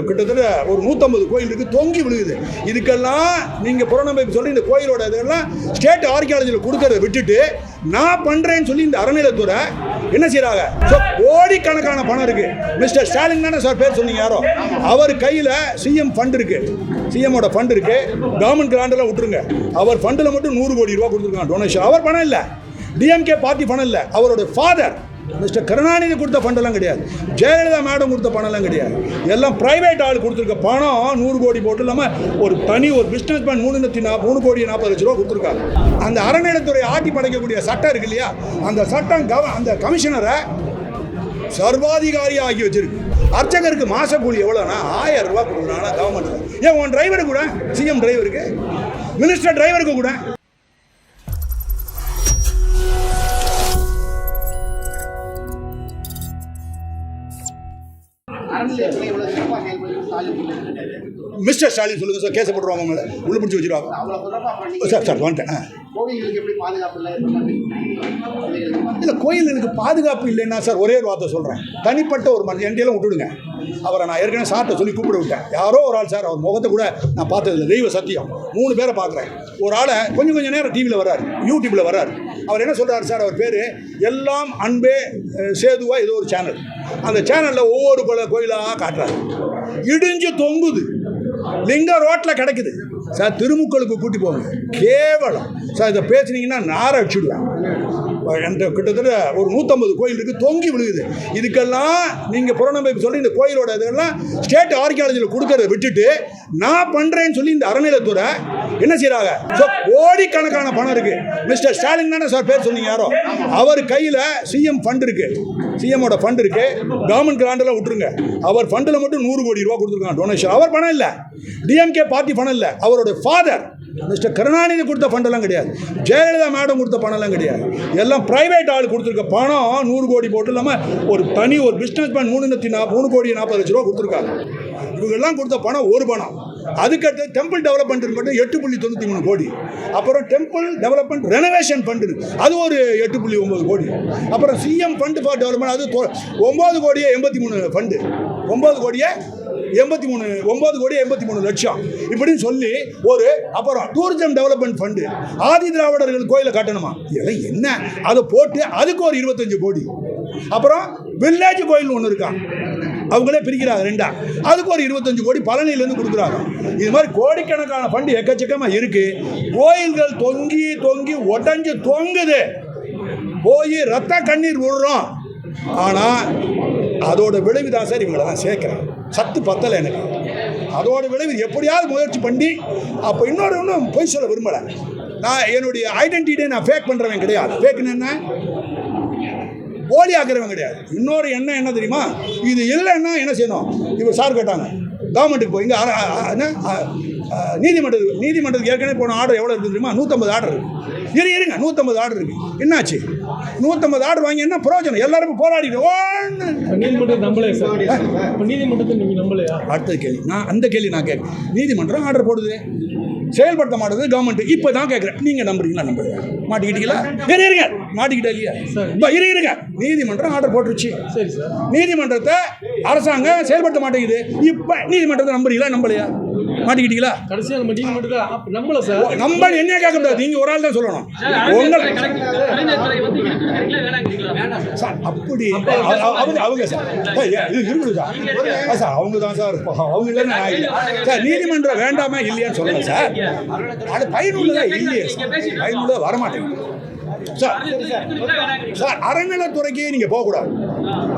கிட்டத்தட்ட ஒரு நூற்றம்பது கோயில் இருக்குது தொங்கி விழுகுது. இதுக்கெல்லாம் நீங்கள் புறநம்பை சொல்லி இந்த கோயிலோட இதெல்லாம் ஸ்டேட் ஆர்கியாலஜியில் கொடுக்கறத விட்டுட்டு நான் பண்ணுறேன்னு சொல்லி இந்த அறநிலையத்துறை என்ன செய்கிறாங்க ஸோ கோடிக்கணக்கான பணம் இருக்குது மிஸ்டர் ஸ்டாலின் தானே சார் பேர் சொன்னீங்க யாரோ? அவர் கையில் சிஎம் ஃபண்ட் இருக்குது சிஎம்மோட ஃபண்ட் இருக்குது கவர்மெண்ட் கிராண்டெல்லாம் விட்டுருங்க. அவர் ஃபண்டில் மட்டும் நூறு கோடி ரூபா கொடுத்துருக்காங்க டொனேஷன் அவர் பணம் இல்லை. டிஎம்கே பார்ட்டி பணம் இல்லை. அவரோட ஃபாதர் மிஸ்டர் கருணாநிதி கொடுத்த ஃபண்டெல்லாம் கிடையாது. ஜெயலலிதா மேடம் கொடுத்த பணம்லாம் கிடையாது. எல்லாம் ப்ரைவேட் ஆள் கொடுத்துருக்க பணம் நூறு கோடி போட்டு இல்லாமல் ஒரு தனி ஒரு பிஸ்னஸ் மேன் மூணு லட்சத்தி நா மூணு கோடி நாற்பது லட்ச ரூபா கொடுத்துருக்காங்க. அந்த அறநிலைத்துறை ஆட்டி படைக்கக்கூடிய சட்டம் இருக்கு இல்லையா? அந்த சட்டம் கவ அந்த கமிஷனரை சர்வாதிகாரி ஆகி வச்சிருக்கு. அர்ச்சகருக்கு மாச கூலி எவ்வளோனா ஆயிரம் ரூபா கொடுக்குறாங்கன்னா கவர்மெண்ட் ஏன் உன் டிரைவருக்கு கூட? சிஎம் டிரைவருக்கு மினிஸ்டர் டிரைவருக்கு கூட? மிஸ்டர் ஸ்டாலின் சொல்லுங்க சார் கேஸை போட்டுருவாங்க மேலே உள்ள பிடிச்சி வச்சிருவாங்க. சார் சார் வந்துட்டேன். இல்லை எப்படி குழந்தைகளுக்கு பாதுகாப்பு இல்லை? இல்லைன்னா சார் ஒரே ஒரு வார்த்தை சொல்கிறேன் தனிப்பட்ட ஒரு மனுஷன் என்கிட்டலாம் விட்டுடுங்க. அவரை நான் ஏற்கனவே சார்ட்ட சொல்லி கூப்பிட விட்டேன். யாரோ ஒரு ஆள் சார் அவர் முகத்தை கூட நான் பார்த்ததில்ல. தெய்வ சத்தியம். மூணு பேரை பார்க்குறேன். ஒரு ஆளை கொஞ்சம் கொஞ்சம் நேரம் டிவியில் வராரு யூடியூப்பில் வராரு அவர் என்ன சொல்கிறார் சார் அவர் பேர் எல்லாம் அன்பே சேதுவா ஏதோ ஒரு சேனல் அந்த சேனலில் ஒவ்வொரு பல கோயிலாக காட்டுறாரு. இடிஞ்சு தொங்குது. லிங்க ரோட்டில் கிடைக்குது. சார் திருமுக்களுக்கு கூட்டி போங்க. கேவலம். சார் இதை பேசுனீங்கன்னா நார அடிச்சுடுவேன். என்ற கிட்டத்தட்ட ஒரு நூற்றம்பது கோயில் இருக்குது தொங்கி விழுகுது. இதுக்கெல்லாம் நீங்கள் புறநம்பை சொல்லி இந்த கோயிலோட இதெல்லாம் ஸ்டேட் ஆர்கியாலஜியில் கொடுக்கறத விட்டுட்டு நான் பண்ணுறேன்னு சொல்லி இந்த அறநிலையத்துறை என்ன செய்கிறாங்க ஸோ கோடிக்கணக்கான பணம் இருக்குது மிஸ்டர் ஸ்டாலின் தானே சார் பேர் சொன்னீங்க யாரோ? அவர் கையில் சிஎம் ஃபண்ட் இருக்குது சிஎம்மோட ஃபண்ட் இருக்குது கவர்மெண்ட் கிராண்டெல்லாம் விட்டுருங்க. அவர் ஃபண்டில் மட்டும் நூறு கோடி ரூபா கொடுத்துருக்காங்க. டொனேஷன் அவர் பணம் இல்லை. டிஎம்கே பார்ட்டி பணம் இல்லை. அவரோட ஃபாதர் மிஸ்டர் கருணாநிதி கொடுத்த ஃபண்டெல்லாம் கிடையாது. ஜெயலலிதா மேடம் கொடுத்த பணம்லாம் கிடையாது. எல்லாம் ப்ரைவேட் ஆள் கொடுத்துருக்க பணம் நூறு கோடி போட்டு இல்லாமல் ஒரு தனி ஒரு பிஸ்னஸ் மேன் மூணு லட்சத்தி நா மூணு கோடி நாற்பது லட்ச ரூபா கொடுத்துருக்காங்க. இவங்கெல்லாம் கொடுத்த பணம் ஒரு பணம். அதுக்கடுத்து டெம்பிள் டெவலப்மெண்ட் மட்டும் எட்டு புள்ளி தொண்ணூற்றி மூணு கோடி. அப்புறம் டெம்பிள் டெவலப்மெண்ட் ரெனோவேஷன் ஃபண்டு அது ஒரு எட்டு புள்ளி ஒம்பது கோடி. அப்புறம் சிஎம் ஃபண்டு ஃபார் டெவலப்மெண்ட் அது ஒம்பது கோடியே எண்பத்தி மூணு ஃபண்டு ஒம்பது கோடியே எண்பத்தி மூணு ஒம்பது கோடி எண்பத்தி மூணு லட்சம். இப்படின்னு சொல்லி ஒரு அப்புறம் டூரிசம் டெவலப்மெண்ட் ஃபண்டு ஆதி திராவிடர்கள் கோயிலை கட்டணுமா? இதெல்லாம் என்ன? அதை போட்டு அதுக்கு ஒரு இருபத்தஞ்சு கோடி. அப்புறம் வில்லேஜ் கோயில் ஒன்று இருக்கான் அவங்களே பிரிக்கிறாங்க ரெண்டா. அதுக்கு ஒரு இருபத்தஞ்சு கோடி பழனியிலேருந்து கொடுக்குறாங்க. இது மாதிரி கோடிக்கணக்கான ஃபண்டு எக்கச்சக்கமாக இருக்குது கோயில்கள் தொங்கி தொங்கி உடஞ்சி தொங்குது. போய் ரத்த கண்ணீர் விடுறோம். ஆனால் அதோட விளைவு தான் சார் இவங்களை நான் சேர்க்குறேன். சத்து பத்தலை எனக்கு. அதோட விளைவு எப்படியாவது முயற்சி பண்ணி அப்போ இன்னொரு ஒன்றும் பொய் சொல்ல விரும்பலை. நான் என்னுடைய ஐடென்டிட்டியை நான் ஃபேக் பண்ணுறவன் கிடையாது. ஃபேக்குன்னு என்ன? போலி ஆக்கிறவன் கிடையாது. இன்னொரு எண்ணம் என்ன தெரியுமா? இது இல்லைன்னா என்ன செய்யணும்? இப்போ சார் கேட்டாங்க. கவர்மெண்ட்டுக்கு போய் இங்கே என்ன? நீதிமன்றத்துக்கு நீதிமன்றத்துக்கு ஏற்கனவே போன ஆர்டர் எவ்வளோ இருக்குது தெரியுமா? நூற்றம்பது ஆர்டர் இருக்குது இரு இருங்க. நூற்றம்பது ஆர்டர் இருக்குது என்னாச்சு? நூற்றம்பது ஆர்டர் வாங்கி என்ன பிரயோஜனம் எல்லாருமே போராடிட்டு நீதிமன்றத்தை அடுத்த கேள்வி. நான் அந்த கேள்வி நான் கேட்க நீதிமன்றம் ஆர்டர் போடுது. செயல்படுத்த மாட்டேது கவர்மெண்ட் இப்போ தான் கேட்குறேன் நீங்கள் நம்புறீங்களா? நம்புறீங்க. மாட்டிக்கிட்டீங்களா? இரு இருங்க. மாட்டிக்கிட்டா இல்லையா? இப்போ இரு இருங்க. நீதிமன்றம் ஆர்டர் போட்டுருச்சு. சரி சார். நீதிமன்றத்தை அரசாங்கம் செயல்படுத்த மாட்டேங்குது. இப்போ நீதிமன்றத்தை நம்புறீங்களா? நம்பலையா? மாட்டிக்கிட்டீங்களா? கடைசியா நம்ம நீதிமன்றத்தை நம்பல சார். நம்ம என்ன கேட்க முடியாது. நீங்கள் ஒரு ஆள் தான் சொல்லணும். உங்களை சார். அப்படி அவங்க அவங்க சார். இது இருக்குது சார். அவங்க தான் சார் அவங்க இல்லைன்னு நான் இல்லை. சார் நீதிமன்றம் வேண்டாமா இல்லையான்னு சொல்லுங்க சார். அது பயனுள்ளதா இல்லையே சார். பயனுள்ளதா வரமாட்டேங்குது. சார் சார் அறநிலைத்துறைக்கே நீங்கள் போகக்கூடாது.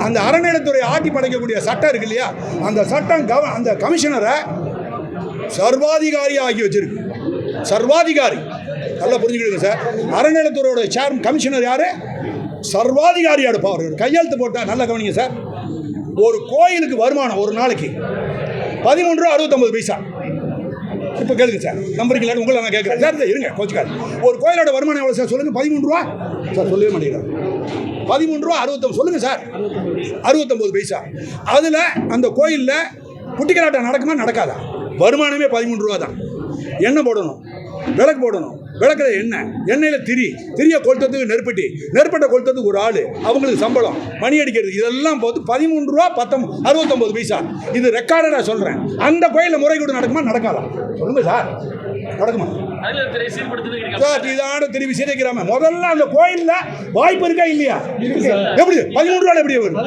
அந்த அறநிலைத்துறை ஆட்டி படைக்கக்கூடிய சட்டம் இருக்கு இல்லையா? அந்த சட்டம் கவ அந்த கமிஷனரை சர்வாதிகாரி ஆகி வச்சிருக்கு. சர்வாதிகாரி. நல்லா புரிஞ்சுக்கிடுங்க சார். அறநிலைத்துறையோட சேர் கமிஷனர் யார்? சர்வாதிகாரி அடுப்பா கையெழுத்து போட்டால் நல்லா கவனிங்க சார். ஒரு கோயிலுக்கு வருமானம் ஒரு நாளைக்கு பதிமூன்று ரூபா அறுபத்தொம்பது பைசா. இப்போ கேளுங்க சார். நம்புறீங்களா உங்களை நான் கேட்குறேன். சார் இதை இருங்க கோச்சிக்காரு ஒரு கோயிலோட வருமானம் எவ்வளோ சார் சொல்லுங்கள் பதிமூணு ரூபா? சார் சொல்லவே மாட்டேங்கிறேன் பதிமூணு ரூபா அறுபத்தொம்பது சொல்லுங்கள் சார். அறுபத்தொம்பது பைசா. அதில் அந்த கோயிலில் குட்டிக்கலாட்டம் நடக்குமா நடக்காதா? வருமானமே பதிமூணு ரூபா தான். எண்ணெய் போடணும்? விளக்கு போடணும். விளக்குறது எண்ணெய். எண்ணெயில் திரி. திரியை கொளுத்ததுக்கு நெருப்பட்டி. நெருப்பட்டை கொளுத்ததுக்கு ஒரு ஆள். அவங்களுக்கு சம்பளம். மணி அடிக்கிறது. இதெல்லாம் போது பதிமூன்று ரூபா பத்தொம் அறுபத்தொம்பது பைசா. இது ரெக்கார்டடாக சொல்கிறேன் அந்த கோயிலில் முறைகேடு நடக்குமா? நடக்காதா? சொல்லுங்க சார். நடக்குமா? சார் இதான திரும்பி சீதைக்கிறாம முதல்ல அந்த கோயிலில் வாய்ப்பு இருக்கா இல்லையா? இருக்கு. எப்படி? பதிமூன்று ரூபாய் எப்படி வரும்?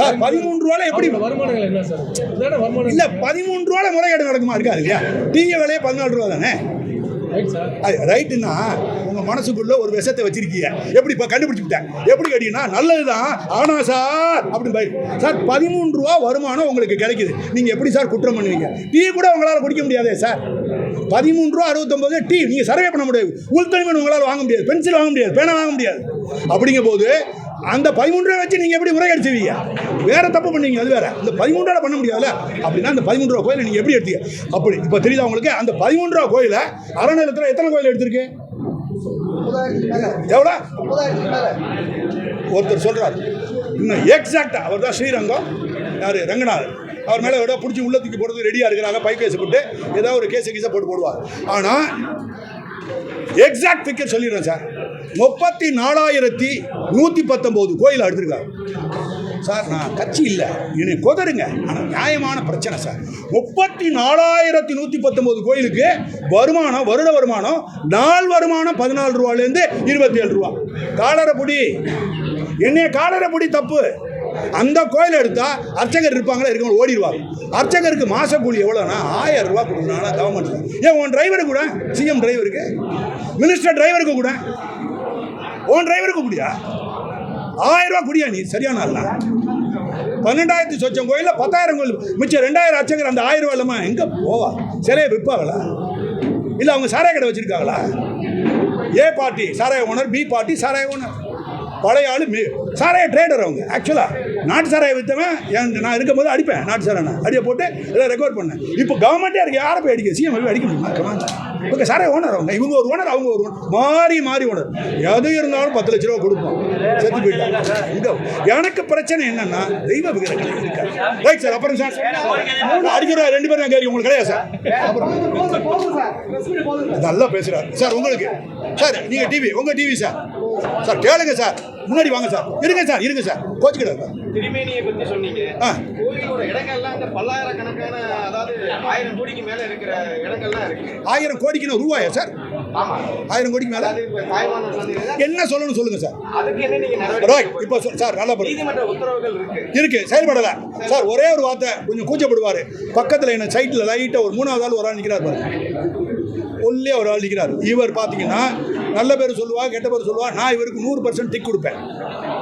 சார் பதிமூன்று ரூபாய் எப்படி வருமானங்கள் இல்ல பதிமூன்று ரூபாய் முறைகேடு நடக்குமா? இருக்காது இல்லையா? டிவி விலையே பதினாலு ரூபா தானே? ரைட்டுன்னா உங்க மனசுக்குள்ள ஒரு விஷத்தை வச்சிருக்கீங்க. எப்படி இப்போ கண்டுபிடிச்சுட்டேன் எப்படி கேட்டீங்கன்னா நல்லதுதான். ஆனா சார் அப்படின்னு பை சார் பதிமூன்று ரூபா வருமானம் உங்களுக்கு கிடைக்குது. நீங்க எப்படி சார் குற்றம் பண்ணுவீங்க? டீ கூட உங்களால் குடிக்க முடியாதே சார். பதிமூன்று ரூபா அறுபத்தொம்பது டீ நீங்கள் சர்வே பண்ண முடியாது. உள்தனிமன் உங்களால் வாங்க முடியாது. பென்சில் வாங்க முடியாது. பேனா வாங்க முடியாது. அப்படிங்கும் போது அந்த பதிமூன்று ரூபா வச்சு நீங்கள் எப்படி உரை செய்வீங்க வேற தப்பு பண்ணீங்க அது வேற. இந்த பதிமூன்று ரூபா பண்ண முடியாதுல்ல? அப்படின்னா அந்த பதிமூன்று ரூபா கோயிலை நீங்கள் எப்படி எடுத்தீங்க? அப்படி. இப்போ தெரியுதா உங்களுக்கு? அந்த பதிமூன்று ரூபா கோயிலை அறநிலத்தில் எத்தனை கோயில் எடுத்திருக்கு? எவ்வளோ? ஒருத்தர் சொல்கிறார் இன்னும் எக்ஸாக்டாக அவர் தான் ஸ்ரீரங்கம். யார்? ரங்கநாதர். அவர் மேலே விட பிடிச்சி உள்ளத்துக்கு தூக்கி போடுறது ரெடியாக இருக்கிறாங்க. பை கேஸ் போட்டு ஏதாவது ஒரு கேஸை கீஸை போட்டு போடுவார். ஆனால் எக்ஸாக்ட் ஃபிக்கர் சொல்லிடுறேன் சார். முப்பத்தி நாலாயிரத்தி நூற்றி பத்தொம்போது கோயில் எடுத்திருக்காரு சார் நான் கட்சி இல்லை. என்னை கொதருங்க. ஆனால் நியாயமான பிரச்சனை சார். முப்பத்தி நாலாயிரத்தி நூற்றி பத்தொம்போது கோயிலுக்கு வருமானம் வருட வருமானம் நாள் வருமானம் பதினாலு ரூபாலேருந்து இருபத்தி ஏழு ரூபா. காலரப்புடி என்னைய காலரப்புடி தப்பு. அந்த கோயில் எடுத்தா அர்ச்சகர் இருப்பாங்களா இருக்கவங்க ஓடிடுவாங்க. அர்ச்சகருக்கு மாச கூலி எவ்வளோனா ஆயிரம் ரூபா கொடுக்கணும். கவர்மெண்ட் ஏன் உன் டிரைவருக்கு கூட? சிஎம் டிரைவருக்கு மினிஸ்டர் டிரைவருக்கு கூட? உன் டிரைவருக்கு குடியா? ஆயிரம் ரூபா குடியா நீ? சரியான ஆளா பன்னெண்டாயிரத்தி சொச்சம் கோயிலில் பத்தாயிரம் கோயில் மிச்சம் ரெண்டாயிரம் அச்சங்கிற அந்த ஆயிரம் ரூபா இல்லாமல் எங்கே போவா? சிலையை விற்பாங்களா? இல்லை அவங்க சாராய கடை வச்சுருக்காங்களா? ஏ பார்ட்டி சாராய ஓனர் பி பார்ட்டி சாராய ஓனர் பழைய ஆளு மீ சாராய ட்ரேடர் அவங்க ஆக்சுவலாக நாட்டு சாராயை விற்றவன் என் நான் இருக்கும்போது அடிப்பேன் நாட்டு சாராய அடியை போட்டு இதை ரெக்கார்ட் பண்ணேன். இப்போ கவர்மெண்ட்டே இருக்கு யாரை போய் அடிக்க சிஎம் போய் அடிக்க முடியுமா? கமான் ஓகே சாராய ஓனர் அவங்க இவங்க ஒரு ஓனர் அவங்க ஒரு ஓனர் மாறி மாறி ஓனர் எது இருந்தாலும் பத்து லட்ச ரூபா கொடுப்போம் செத்து போயிட்டாங்க இங்க எனக்கு பிரச்சனை என்னன்னா தெய்வ விக்கிரங்கள் இருக்கா ரைட் சார் அப்புறம் சார் அடிக்கிற ரெண்டு பேரும் கேட்க உங்களுக்கு கிடையாது சார் சார் சார் நல்லா பேசுறாரு. சார் உங்களுக்கு. சார் நீங்க டிவி உங்க டிவி சார் சார் கேளுங்க சார் முன்னாடி வாங்க சார். இருங்க சார் இருங்க சார். கோச்சுக்கிடாது சார் திருமேனியை பத்தி சொன்னீங்க. கோயிலோட இடங்கள்லாம் இந்த பல்லாயிரக்கணக்கான அதாவது ஆயிரம் கோடிக்கு மேல இருக்கிற இடங்கள்லாம் இருக்கு. ஆயிரம் கோடிக்குன்னு ரூபாயா சார்? ஆயிரம் கோடிக்கு மேல? என்ன சொல்லணும் சொல்லுங்க சார். இப்போ சார் நல்லா இருக்கு. இருக்கு செயல்படல. சார். ஒரே ஒரு வார்த்தை கொஞ்சம் கூச்சப்படுவார். பக்கத்தில் என்ன சைட்டில் லைட்டாக ஒரு மூணாவது ஆள் ஒரு ஆள் நிற்கிறார் பாருங்க. ஒல்லே ஒரு ஆள் நிற்கிறார் இவர் பார்த்தீங்கன்னா நல்ல பேர் சொல்லுவா கெட்ட பேர் சொல்லுவா நான் இவருக்கு நூறு பர்சன்ட் டிக் கொடுப்பேன்.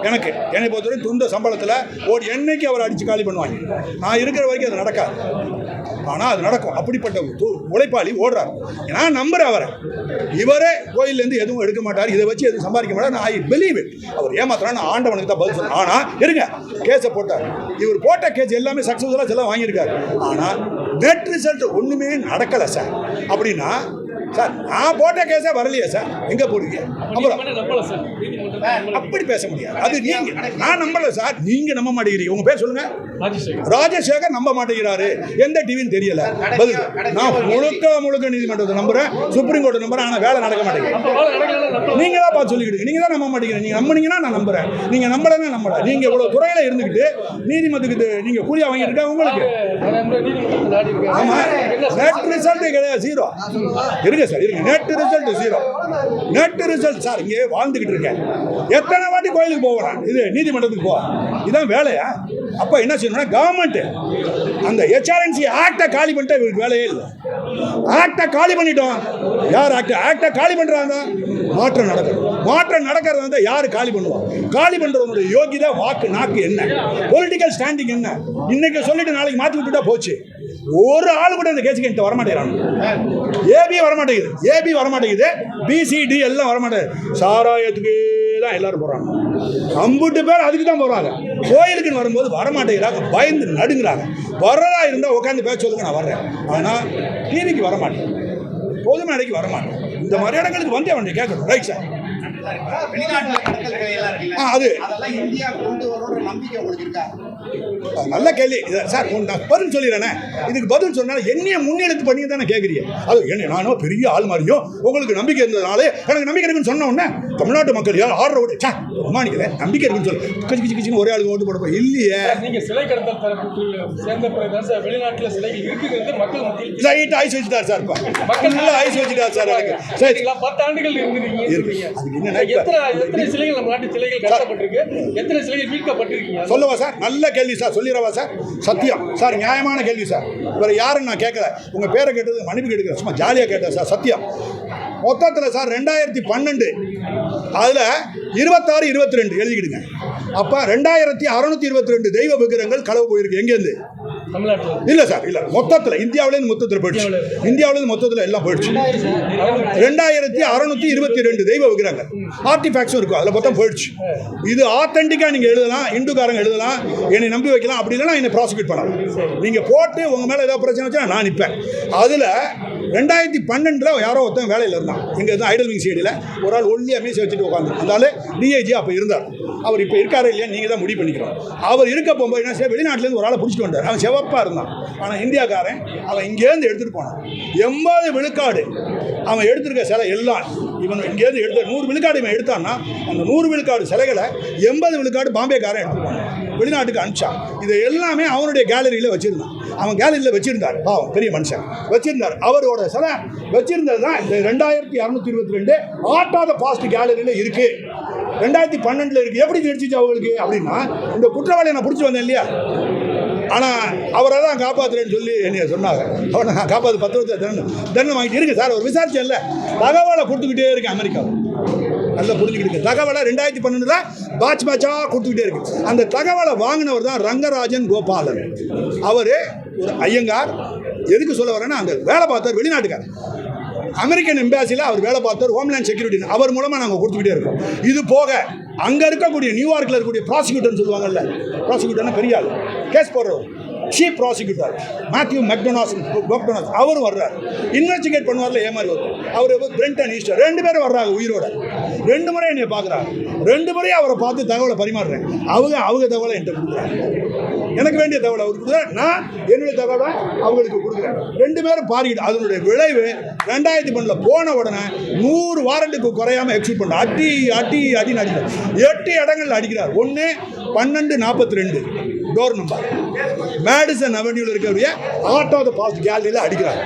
எனக்கு என்னை பொறுத்தவரை துண்ட சம்பளத்தில் ஒரு என்னைக்கு அவர் அடித்து காலி பண்ணுவாங்க. நான் இருக்கிற வரைக்கும் அது நடக்காது. ஆனால் அது நடக்கும். அப்படிப்பட்ட உழைப்பாளி ஓடுறார். நான் நம்புகிறேன் அவரை. இவரே கோயிலேருந்து எதுவும் எடுக்க மாட்டார். இதை வச்சு எதுவும் சம்பாதிக்க மாட்டார். நான் ஐ பிலீவ் இட் அவர் ஏமாத்துறான்னு நான் ஆண்டவனுக்கு தான் பதில் சொல்றேன். ஆனால் இருங்க. கேஸை போட்டார். இவர் போட்ட கேஸ் எல்லாமே சக்ஸஸ்ஃபுல்லாக செல்லாம் வாங்கியிருக்காரு. ஆனால் நெட் ரிசல்ட் ஒன்றுமே நடக்கலை சார் அப்படின்னா சார் நான் போட்ட கேஸே வரலையே சார். எங்கே போடுவீங்க அப்புறம். அப்படி பேச முடியாது. அது நீங்க. நான் நம்பல சார். நீங்க நம்ப மாட்டேங்கிறீங்க. உங்க பேர் சொல்லுங்க. ராஜசேகர் நம்ப மாட்டேங்கிறாரு. எந்த டிவின்னு தெரியல. பதில். நான் முழுக்க முழுக்க நீதிமன்றத்தை நம்புறேன். சுப்ரீம் கோர்ட் நம்புறேன். ஆனா வேலை நடக்க மாட்டேங்குது. அப்போ வேலை நடக்கலன்னா நம்பலாம் நீங்க தான் பார்த்து சொல்லிக்கிட்டு நீங்க தான் நம்ப மாட்டேங்கிறீங்க. நீங்க நம்புனீங்கன்னா நான் நம்புறேன். நீங்க நம்பலன்னா நம்பல. நீங்க இவ்வளவு துறையில இருந்துக்கிட்டு நீதிமன்றத்துக்கு நீங்க கூலியா வாங்கிட்டு இருக்கா உங்களுக்கு? நிறைய முறை நீதிமன்றத்தில் நாடி இருக்கேன் ஆமா என்ன சார் நெட் ரிசல்ட் கிடையாது ஜீரோ இருங்க சார். இருங்க net result zero net result sir இங்கே வாழ்ந்துக்கிட்டு இருக்கேன். எத்தனை வாட்டி கோயிலுக்கு போகிறேன்? இது நீதிமன்றத்துக்கு போ. இதுதான் வேலையா? அப்போ என்ன செய்யணும்னா கவர்மெண்ட்டு அந்த ஹெச்ஆர்என்சி ஆக்டை காலி பண்ணிட்டா இவருக்கு வேலையே இல்லை. ஆக்டை காலி பண்ணிட்டோம். யார் ஆக்டை ஆக்டை காலி பண்ணுறாங்க மாற்றம் நடக்கணும். மாற்றம் நடக்கிறது வந்து யார் காலி பண்ணுவோம் காலி பண்ணுறவனுடைய யோகிதா வாக்கு நாக்கு என்ன? பொலிட்டிக்கல் ஸ்டாண்டிங் என்ன? இன்னைக்கு சொல்லிட்டு நாளைக்கு மாற்றி விட்டுட்டா போச்சு. ஒரு ஆள் கூட இந்த கேஸுக்கு என்கிட்ட வரமாட்டேங்கிறாங்க. ஏபி வரமாட்டேங்குது. ஏபி வரமாட்டேங்குது. பிசிடி எல்லாம் வரமாட்டேங்குது. சாராயத்துக்கு தான் எல்லாரும் போகிறாங்க அம்புட்டு பேர் அதுக்கு தான் போகிறாங்க கோயிலுக்குன்னு வரும்போது வரமாட்டேங்கிறாங்க. பயந்து நடுங்குறாங்க. வர்றதா இருந்தால் உட்காந்து பேச சொல்லுங்க நான் வர்றேன். ஆனால் டிவிக்கு வரமாட்டேன். பொது மேடைக்கு வரமாட்டேன். இந்த மாதிரி இடங்களுக்கு வந்து அவன் கேட்கணும். ரைட் சார் அது. நல்ல கேள்வி. சார் நான் பதில் சொல்லிடுறேனே. இதுக்கு பதில் சொன்னால் என்னைய முன்னெடுத்து பண்ணி தானே கேட்குறீங்க அது என்ன நானோ பெரிய ஆள் மாதிரியும் உங்களுக்கு நம்பிக்கை இருந்ததுனாலே எனக்கு நம்பிக்கை இருக்குன்னு சொன்ன உடனே தமிழ்நாட்டு மக்கள் யார் ஆடுற ஓட்டு சே மாணிக்கிறேன் நம்பிக்கை இருக்குன்னு சொல்லு. கிச்சு கிச்சு கிச்சுன்னு ஒரே ஆளுக்கு ஓட்டு போட போய் இல்லையே. நீங்க சிலை கடத்தல் தரப்புக்கு சேர்ந்த சார் வெளிநாட்டுல சிலைகள் இருக்குங்கிறது மக்கள் மத்தியில் ரைட் ஐஸ் வச்சுட்டார் சார் மக்கள் நல்லா ஐஸ் வச்சுட்டார் சார் எனக்கு. சரி. பத்து ஆண்டுகள் இருந்திருக்கீங்க. அதுக்கு என்னன்னா எத்தனை எத்தனை சிலைகள் நம்ம நாட்டு சிலைகள் கடத்தப்பட்டிருக்கு? எத்தனை சிலைகள் மீட்கப்பட்டிருக்கீங்க? சொல்லவா சார்? நல்ல கேள்வி சார் சொல்லிடவா சார்? சத்தியம். சார் நியாயமான கேள்வி சார். வேறு யாருன்னு நான் கேட்கல. உங்கள் பேரை கேட்டது மன்னிப்பு கேட்குறேன் சும்மா ஜாலியாக கேட்டேன் சார் சத்தியம். மொத்தத்தில் சார் ரெண்டாயிரத்தி பன்னெண்டு. அதில் இருபத்தாறு இருபத்தி ரெண்டு எழுதிக்கிடுங்க. அப்போ ரெண்டாயிரத்தி அறநூற்றி இருபத்தி ரெண்டு தெய்வ விக்கிரங்கள் களவு போயிருக்கு. எங்கேருந்து? இல்லை சார் இல்லை. மொத்தத்தில் இந்தியாவிலேருந்து மொத்தத்தில் போயிடுச்சு. இந்தியாவிலேருந்து. மொத்தத்தில் எல்லாம் போயிடுச்சு. ரெண்டாயிரத்தி அறநூற்றி இருபத்தி ரெண்டு தெய்வ விக்கிரகங்கள். ஆர்டிஃபேக்ட்ஸும் இருக்கும். அதில் மொத்தம் போயிடுச்சு. இது ஆத்தென்டிக்காக நீங்கள் எழுதலாம் இந்துக்காரங்க எழுதலாம் என்னை நம்பி வைக்கலாம் அப்படி இல்லைன்னா என்னை ப்ராசிக்யூட் பண்ணலாம். நீங்கள் போட்டு உங்கள் மேலே ஏதாவது பிரச்சனை வச்சா நான் நிற்பேன் அதில் ரெண்டாயிரத்தி பன்னெண்டில் யாரோ ஒருத்தன் வேலையில் இருந்தான். இருந்து ஐடல் விங் சைடில் ஒரு ஆள் ஒல்லி அமேசி வச்சுட்டு உட்காந்து ஆள் டிஐஜி அப்போ இருந்தார். அவர் இப்போ இருக்காரு இல்லையா நீங்கள் தான் முடிவு பண்ணிக்கிறோம். அவர் இருக்க போகும்போது என்ன செய்ய வெளிநாட்டிலேருந்து ஒரு ஆளை பிடிச்சிட்டு வந்தார். அவன் செவப்பாக இருந்தான். ஆனால் இந்தியாக்காரன் அவன் இங்கேருந்து எடுத்துகிட்டு போனான். எண்பது விழுக்காடு அவன் எடுத்திருக்க சிலை எல்லாம் இவன் இங்கேருந்து எடுத்த நூறு விழுக்காடு இவன் எடுத்தான்னா அந்த நூறு விழுக்காடு சிலைகளை எண்பது விழுக்காடு பாம்பேக்காரன் எடுத்துட்டு போனான். வெளிநாட்டுக்கு அனுப்பிச்சான். இதை எல்லாமே அவனுடைய கேலரியில் வச்சுருந்தான். அவன் கேலரியில் வச்சுருந்தார். பாவம் பெரிய மனுஷன். வச்சுருந்தார். அவரோட சிலை வச்சுருந்தது தான் இந்த ரெண்டாயிரத்தி இரநூத்தி இருபத்தி ரெண்டு ஆட்டாத பாஸ்ட் கேலரியில் இருக்குது ரெண்டாயிரத்தி பன்னெண்டில் இருக்குது எப்படி தெரிஞ்சிச்சு அவங்களுக்கு? அப்படின்னா இந்த குற்றவாளி நான் பிடிச்சி வந்தேன் இல்லையா? ஆனால் அவரை தான் காப்பாற்றுறேன்னு சொல்லி என்னைய சொன்னாங்க. அவனை நான் காப்பாற்று பத்து வருஷம் தண்டனை தண்டனை வாங்கிட்டு இருக்கு சார். அவர் இல்லை தகவலை கொடுத்துக்கிட்டே இருக்கு அமெரிக்காவில் நல்லா புரிஞ்சுக்கிட்டு தகவலை ரெண்டாயிரத்தி பன்னெண்டில் பாட்ச் பாட்சாக கொடுத்துக்கிட்டே இருக்கு. அந்த தகவலை வாங்கினவர் தான் ரங்கராஜன் கோபாலன். அவர் ஐயங்கார் எதுக்கு சொல்ல வரேன்னா அங்கே வேலை பார்த்தார் வெளிநாட்டுக்கார் அமெரிக்கன் எம்பாசியில் அவர் வேலை பார்த்தார் ஹோம்லேண்ட் செக்யூரிட்டி அவர் மூலமாக நாங்கள் கொடுத்துக்கிட்டே இருக்கோம். இது போக அங்கே இருக்கக்கூடிய நியூயார்க்கில் இருக்கக்கூடிய ப்ராசிக்யூட்டர்னு சொல்லுவாங்கல்ல ப்ராசிக்யூட்டர்னா பெரிய ஆள். Case போடுறவர். Chief prosecutor Matthew McDonough McDonough அவரும் வர்றார். இன்வெஸ்டிகேட் பண்ணுவார்ல ஏமாறி வரும் அவர் பிரெண்டன் ஈஸ்டர் ரெண்டு பேரும் வர்றாங்க உயிரோட. ரெண்டு முறை என்னை பார்க்குறாரு. ரெண்டு முறையும் அவரை பார்த்து தகவலை பரிமாறுறேன். அவங்க அவங்க தகவலை என்கிட்ட கொடுக்குறாங்க. எனக்கு வேண்டிய தகவலை அவருக்கு கொடுக்குறேன். நான் என்னுடைய தகவலை அவங்களுக்கு கொடுக்குறேன். ரெண்டு பேரும் பாருக்கிட்டு அதனுடைய விளைவு ரெண்டாயிரத்தி பன்னில் போன உடனே நூறு வாரண்டுக்கு குறையாம எக்ஸிட் பண்ண அடி அடி அடின்னு அடிக்கிறார். எட்டு இடங்கள்ல அடிக்கிறார். ஒன்று பன்னெண்டு நாற்பத்தி ரெண்டு டோர் நம்பர் மேடிசன் அவென்யூவில் இருக்கக்கூடிய ஆர்ட் ஆஃப் த பாஸ்ட் கேலரியில் அடிக்கிறார்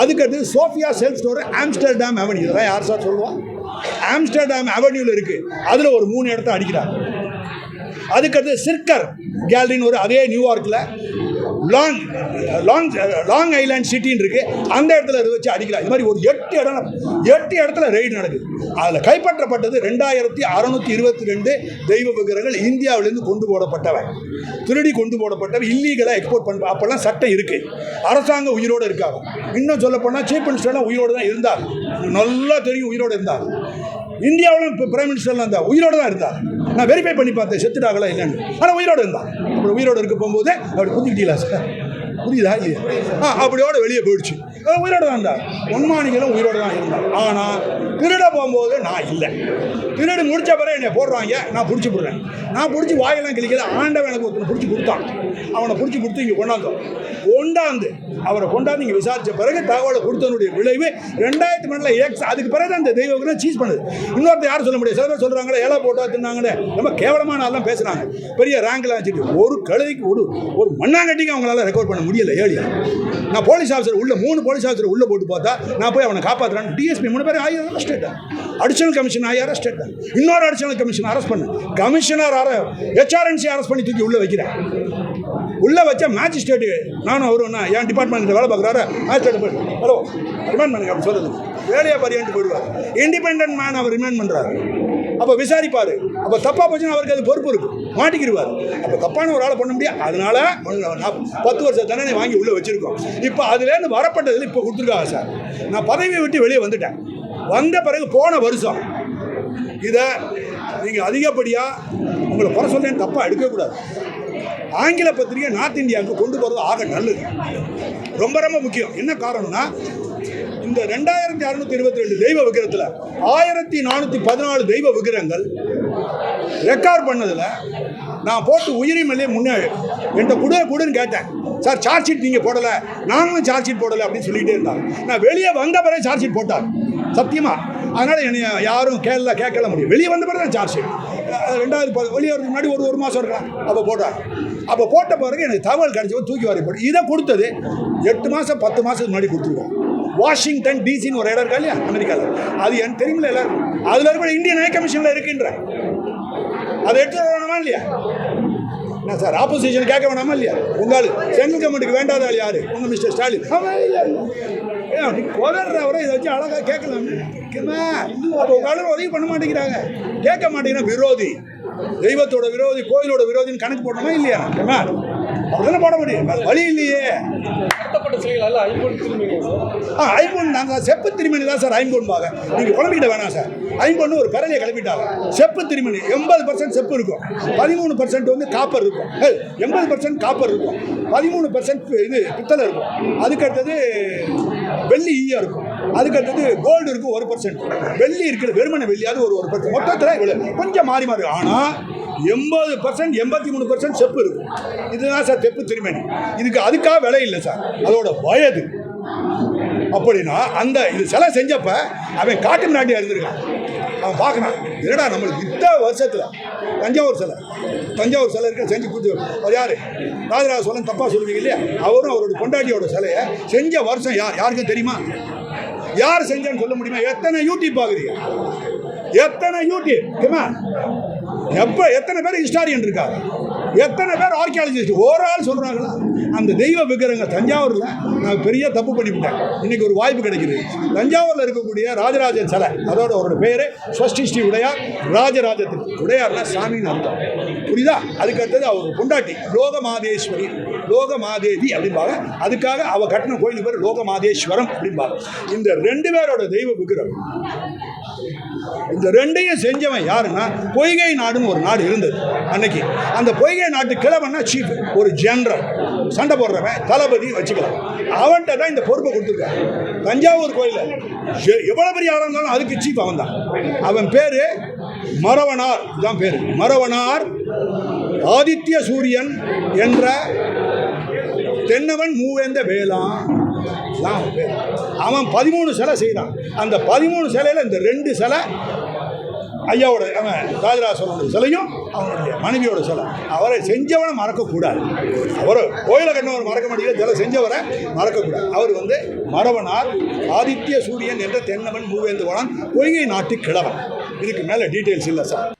அதுக்கடுத்து Sophia self store Amsterdam avenue இதெல்லாம் யார் சார் சொல்லுவான் ஆம்ஸ்டர்டாம் அவென்யூவில் இருக்குது அதில் ஒரு மூணு இடத்த அடிக்கிறார். அதுக்கடுத்து சிர்கர் கேலரின்னு ஒரு அதே நியூயார்க்கில் லாங் லாங் லாங் ஐலாண்ட் சிட்டின்னு இருக்குது அந்த இடத்துல இதை வச்சு அடிக்கிறார் இது மாதிரி ஒரு எட்டு இடம் எட்டு இடத்துல ரெய்டு நடக்குது. அதில் கைப்பற்றப்பட்டது ரெண்டாயிரத்தி அறநூற்றி இருபத்தி ரெண்டு தெய்வ விக்கிரகங்கள் இந்தியாவிலேருந்து கொண்டு போடப்பட்டவை. திருடி கொண்டு போடப்பட்டவை. இல்லீகலாக எக்ஸ்போர்ட் பண்ண அப்போல்லாம் சட்டம் இருக்குது அரசாங்கம் உயிரோடு இருக்காங்க. இன்னும் சொல்லப்போனால் சீஃப் மினிஸ்டர்லாம் உயிரோடு தான் இருந்தார் நல்லா தெரியும் உயிரோடு இருந்தார் இந்தியாவிலும் இப்போ பிரைம் மினிஸ்டர்லாம் இருந்தால் உயிரோடு தான் இருந்தார். நான் வெரிஃபை பண்ணி பார்த்தேன் செத்துட்டாங்களா இல்லைன்னு ஆனால் உயிரோடு இருந்தார். அப்புறம் உயிரோடு இருக்க போகும்போது அப்படி புரிஞ்சுக்கிட்டீங்களா சார் புரியுதா இல்லையா? ஆ அப்படியோட வெளியே போயிடுச்சு. உயிரோடு தான் இருந்தார். உண்மானிகளும் உயிரோடு தான் இருந்தார். ஆனால் திருட போகும்போது நான் இல்லை. திருடு முடிச்ச பிறகு என்னை போடுறாங்க நான் பிடிச்சி போடுறேன். நான் பிடிச்சி வாயெல்லாம் கிளிக்கல ஆண்டவன் எனக்கு ஒருத்தனை பிடிச்சி கொடுத்தான். அவனை பிடிச்சி கொடுத்து இங்கே கொண்டாந்தோம் கொண்டாந்து அவரை கொண்டாந்து இங்கே விசாரித்த பிறகு தகவலை கொடுத்தனுடைய விளைவு ரெண்டாயிரத்தி மணில் எக்ஸ் அதுக்கு பிறகு தான் தெய்வம் சீஸ் பண்ணுது. இன்னொருத்தர் யாரும் சொல்ல முடியாது சில பேர் சொல்கிறாங்களே ஏழை போட்டா தின்னாங்களே ரொம்ப கேவலமான ஆள்லாம் பேசுகிறாங்க பெரிய ரேங்கில் வச்சுட்டு ஒரு கழுதைக்கு ஒரு ஒரு மண்ணாங்கட்டிக்கு அவங்களால ரெக்கார்ட் பண்ண முடியல ஏழியா? நான் போலீஸ் ஆஃபீஸர் உள்ள மூணு போலீஸ் ஆஃபீஸர் உள்ளே போட்டு பார்த்தா நான் போய் அவனை காப்பாற்றுறேன் டிஎஸ்பி மூணு பேர் ஆகி அரெஸ்ட் அடிஷனல் கமிஷன் ஆகி அரெஸ்ட் இன்னொரு அடிஷனல் கமிஷன் அரெஸ்ட் பண்ணு. கமிஷனர் அர ஹெச்ஆர்என்சி அரெஸ்ட் பண்ணி தூக்கி உள்ள வைக்கிறேன். உள்ள வச்சா மேஜிஸ்ட்ரேட்டு நானும் அவரும் நான் என் டிபார்ட்மெண்ட் வேலை பார்க்குறாரு. மேஜிஸ்ட்ரேட் போய் ஹலோ ரிமாண்ட் பண்ணுங்க அப்படி சொல்லுது வேலையை பரியாண்டு போயிடுவார். இண்டிபெண்ட் மேன் அவர் ரிமாண்ட் பண்ணுறாரு அப்போ விசாரிப்பார். அப்போ தப்பாக போச்சுன்னா அவருக்கு அது பொறுப்பு இருக்கும் மாட்டிக்கிடுவார் அப்போ தப்பான ஒரு ஆளை பண்ண முடியாது. அதனால பத்து வருஷம் தண்டனை வாங்கி உள்ளே வச்சுருக்கோம். இப்போ அதுலேருந்து வரப்பட்டதில் இப்போ கொடுத்துருக்காங்க சார். நான் பதவியை விட்டு வெளியே வந்துட்டேன். வந்த பிறகு போன வருஷம். இதை நீங்கள் அதிகப்படியாக உங்களை குறை சொல்றேன்னு தப்பாக எடுக்கக்கூடாது ஆங்கில பத்திரிகை நார்த் இந்தியாவுக்கு கொண்டு போகிறது ஆக நல்லது. ரொம்ப ரொம்ப முக்கியம். என்ன காரணம்னா இந்த ரெண்டாயிரத்தி அறுநூத்தி இருபத்தி ரெண்டு தெய்வ விக்கிரத்தில் ஆயிரத்தி நானூற்றி பதினாலு தெய்வ விக்கிரங்கள் ரெக்கார்ட் பண்ணதில் நான் போட்டு உயிரிமல்லே முன்னே என்கிட்ட கொடு கொடுன்னு கேட்டேன். சார் சார்ஜ் ஷீட் நீங்கள் போடலை. நாங்களும் சார்ஜ் ஷீட் போடலை அப்படின்னு சொல்லிகிட்டே இருந்தாங்க. நான் வெளியே வந்த பிறகு சார்ஜ் ஷீட் போட்டார் சத்தியமாக அதனால் என்னை யாரும் கேட்கல கேட்கல முடியும் வெளியே வந்த பிறகு தான் சார்ஜ் ஷீட் ரெண்டாவது ப- வெளியே வரதுக்கு முன்னாடி ஒரு ஒரு மாதம் இருக்கலாம். அப்போ போட்டார் அப்போ போட்ட பிறகு எனக்கு தகவல் கிடைச்சப்போ தூக்கி வாரி போட்டு இதை கொடுத்தது எட்டு மாதம் பத்து மாதத்துக்கு முன்னாடி கொடுத்துருவோம் வாஷிங்டன் டிசின்னு ஒரு இடம் இருக்கா இல்லையா? அமெரிக்காவில் அது எனக்கு தெரியுமில்ல எல்லாரும். அதில் இருக்கிற இந்தியன் ஹை கமிஷனில் இருக்கின்ற. அதை எடுத்து வர இல்லையா? என்ன சார் ஆப்போசிஷன் கேட்க வேணாமா இல்லையா? உங்கள் சென்ட்ரல் கவர்மெண்ட்டுக்கு வேண்டாத ஆள் யாரு? உங்க மிஸ்டர் ஸ்டாலின். நீ குதறவரை இதை வச்சு அழகா கேட்கலாம். அப்போ உங்க ஆளு உதவி பண்ண மாட்டேங்கிறாங்க. கேட்க மாட்டேங்கிறான் விரோதி. தெய்வத்தோட விரோதி கோயிலோட விரோதின்னு கணக்கு போடணுமா இல்லையா? அப்படிதானே போட முடியும்? வழி இல்லையே. ஆ ஐம்பொன் நாங்கள் செப்பு திருமணி தான் சார் ஐம்பொன்பாங்க நீங்கள் குழம்பிக்கிட்ட வேணாம் சார். ஐம்பொன்னு ஒரு கரலையை கிளப்பிட்டாங்க. செப்பு திருமணி எண்பது பர்சன்ட் செப்பு இருக்கும். பதிமூணு பர்சன்ட் வந்து காப்பர் இருக்கும். எண்பது பர்சன்ட் காப்பர் இருக்கும். பதிமூணு பர்சன்ட் இது பித்தளை இருக்கும். அதுக்கு அடுத்தது வெள்ளி ஈயம் இருக்கும். அதுக்கு அடுத்தது கோல்டு இருக்குது ஒரு பர்சன்ட் வெள்ளி இருக்குது வெறுமனை வெள்ளியாவது ஒரு ஒரு பர்சன்ட் மொத்தத்தில் இவ்வளோ கொஞ்சம் மாறி மாறி. ஆனால் எண்பது பர்சன்ட் எண்பத்தி மூணு பர்சன்ட் செப்பு இருக்கும் இதுதான் சார் தெப்பு திருமணி இதுக்கு அதுக்காக விலை இல்லை சார். அதோட வயது. அப்படின்னா அந்த இது சிலை செஞ்சப்ப அவன் காட்டு மிராண்டியா இருந்திருக்கான். அவன் பார்க்கணும். என்னடா நம்மளுக்கு இத்த வருஷத்தில்? தஞ்சாவூர் சிலை. தஞ்சாவூர் சிலை இருக்க? செஞ்சு கொடுத்து அவர் யார்? ராஜராஜ சோழன் தப்பாக சொல்லுவீங்க இல்லையா? அவரும் அவரோட கொண்டாட்டியோட சிலையை செஞ்ச வருஷம் யார்? யாருக்கும் தெரியுமா? யார் செஞ்சேன்னு சொல்ல முடியுமா? எத்தனை யூடியூப் பார்க்குறீங்க எத்தனை யூடியூப்? தெரியுமா எப்போ எத்தனை பேர் ஹிஸ்டாரியன் இருக்காங்க? எத்தனை பேர் ஆர்கியாலஜிஸ்ட் ஒரு ஆள் சொல்கிறாங்களா அந்த தெய்வ விக்கிரங்க தஞ்சாவூரில் நான் பெரிய தப்பு பண்ணிவிட்டேன். இன்னைக்கு ஒரு வாய்ப்பு கிடைக்குது. தஞ்சாவூரில் இருக்கக்கூடிய ராஜராஜன் சிலை அதோட அவரோட பேர் ஸ்வஸ்டி ஸ்ரீ உடையார் ராஜராஜத்தின் உடையார்னா சாமின்னு அர்த்தம். புரியுதா? அதுக்கடுத்தது அவர் பொண்டாட்டி லோகமாதேஸ்வரி. லோகமாதேவி அப்படிம்பாங்க. அதுக்காக அவ கட்டின கோயில் பேர் லோகமாதேஸ்வரம் அப்படிம்பாங்க. இந்த ரெண்டு பேரோட தெய்வ விக்கிரகம். இந்த ரெண்டையும் செஞ்சவன் யாருன்னா பொய்கை நாடுன்னு ஒரு நாடு இருந்தது அன்னைக்கு. அந்த பொய்கை நாட்டு கிழவன்னா சீஃப் ஒரு ஜெனரல் சண்டை போடுறவன் தளபதி வச்சுக்கலாம். அவன்கிட்ட தான் இந்த பொறுப்பை கொடுத்துருக்காங்க தஞ்சாவூர் கோயிலில் எவ்வளோ பெரிய ஆளாக இருந்தாலும் அதுக்கு சீஃப் அவன் தான். அவன் பேர் மரவனார். இதுதான் பேர். மரவனார் ஆதித்ய சூரியன் என்ற தென்னவன் மூவேந்த வேளான் தான் அவன் அவன் பதிமூணு சிலை செய்கிறான் அந்த பதிமூணு சிலையில் இந்த ரெண்டு சிலை ஐயாவோட அவன் ராஜராசனோட சிலையும் அவனுடைய மனைவியோட சிலை. அவரை செஞ்சவனை மறக்கக்கூடாது. அவர் கோயிலை கண்டவர் மறக்க மாட்டேங்கிற சிலை செஞ்சவரை மறக்கக்கூடாது. அவர் வந்து மரவனார் ஆதித்ய சூரியன் என்ற தென்னவன் மூவேந்து வளன் பொய்கை நாட்டு கிழவன். இதுக்கு மேலே டீட்டெயில்ஸ் இல்லை சார்.